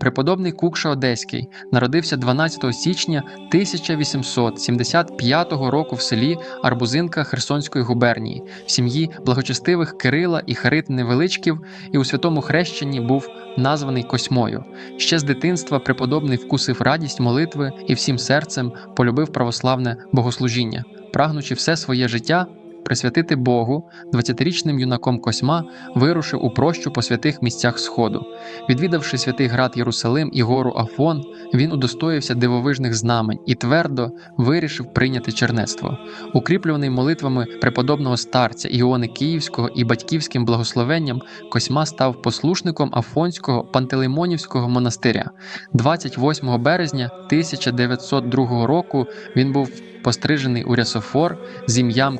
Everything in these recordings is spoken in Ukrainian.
Преподобний Кукша Одеський народився 12 січня 1875 року в селі Арбузинка Херсонської губернії, в сім'ї благочестивих Кирила і Харит Невеличків, і у святому хрещенні був названий Косьмою. Ще з дитинства преподобний вкусив радість молитви і всім серцем полюбив православне богослужіння, прагнучи все своє життя. Присвятити Богу, 20-річним юнаком Косьма вирушив у прощу по святих місцях Сходу. Відвідавши святий град Єрусалим і гору Афон, він удостоївся дивовижних знамень і твердо вирішив прийняти чернецтво. Укріплюваний молитвами преподобного старця Іони Київського і батьківським благословенням, Косьма став послушником Афонського пантелеймонівського монастиря. 28 березня 1902 року він був пострижений у Рясофор з ім'ям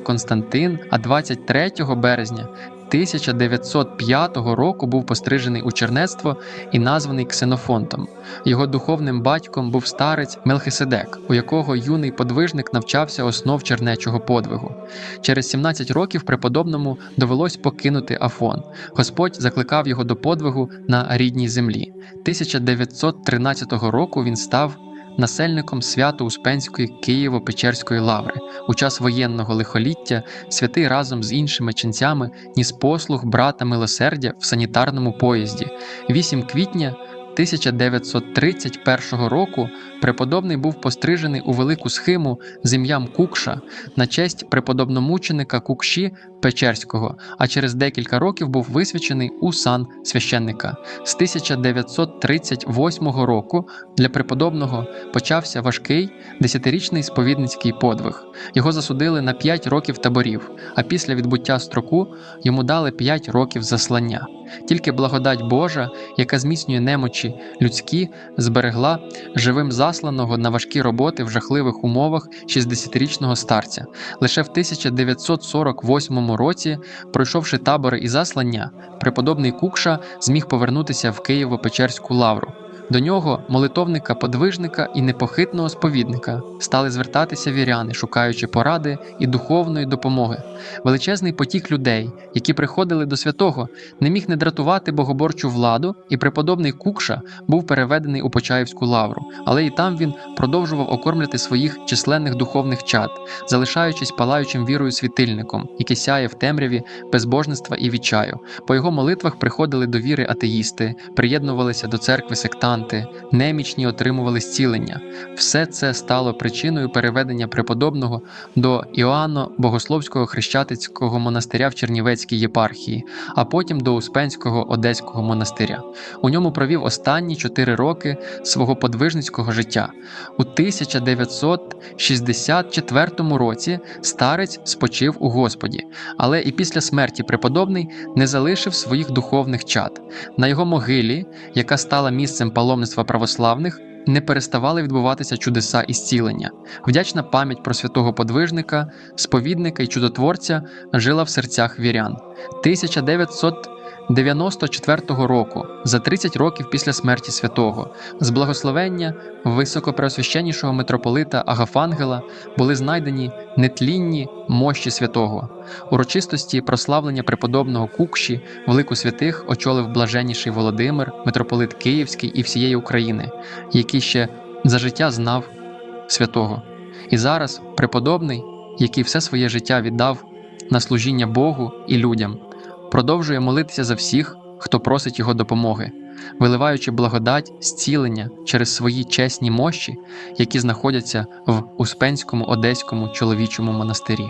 Константин, а 23 березня 1905 року був пострижений у чернецтво і названий Ксенофонтом. Його духовним батьком був старець Мелхиседек, у якого юний подвижник навчався основ чернечого подвигу. Через 17 років преподобному довелось покинути Афон. Господь закликав його до подвигу на рідній землі. 1913 року він став насельником Свято-Успенської Києво-Печерської лаври. У час воєнного лихоліття святий разом з іншими ченцями ніс послуг брата милосердя в санітарному поїзді. 8 квітня 1931 року преподобний був пострижений у велику схиму з ім'ям Кукша на честь преподобномученика Кукші Печерського, а через декілька років був висвячений у сан священника. З 1938 року для преподобного почався важкий десятирічний сповідницький подвиг. Його засудили на 5 років таборів, а після відбуття строку йому дали 5 років заслання. Тільки благодать Божа, яка зміцнює немочі людські, зберегла живим засланого на важкі роботи в жахливих умовах 60-річного старця. Лише в 1948 році, пройшовши табори і заслання, преподобний Кукша зміг повернутися в Києво-Печерську лавру. До нього, молитовника, подвижника і непохитного сповідника, стали звертатися віряни, шукаючи поради і духовної допомоги. Величезний потік людей, які приходили до святого, не міг не дратувати богоборчу владу, і преподобний Кукша був переведений у Почаївську лавру, але і там він продовжував окормляти своїх численних духовних чад, залишаючись палаючим вірою світильником, який сяє в темряві безбожництва і відчаю. По його молитвах приходили до віри атеїсти, приєднувалися до церкви сектанти, немічні отримували зцілення. Все це стало причиною переведення преподобного до Іоанно Богословського хрещатицького монастиря в Чернівецькій єпархії, а потім до Успенського Одеського монастиря. У ньому провів останні чотири роки свого подвижницького життя. У 1964 році старець спочив у Господі, але і після смерті преподобний не залишив своїх духовних чад. На його могилі, яка стала місцем паломництва православних, не переставали відбуватися чудеса і зцілення. Вдячна пам'ять про святого подвижника, сповідника і чудотворця жила в серцях вірян. 1994 року, за 30 років після смерті святого, з благословення високопреосвященнішого митрополита Агафангела були знайдені нетлінні мощі святого. Урочистості прославлення преподобного Кукші в лику святих очолив блаженніший Володимир, митрополит Київський і всієї України, який ще за життя знав святого. І зараз преподобний, який все своє життя віддав на служіння Богу і людям, продовжує молитися за всіх, хто просить його допомоги, виливаючи благодать зцілення через свої чесні мощі, які знаходяться в Успенському Одеському чоловічому монастирі.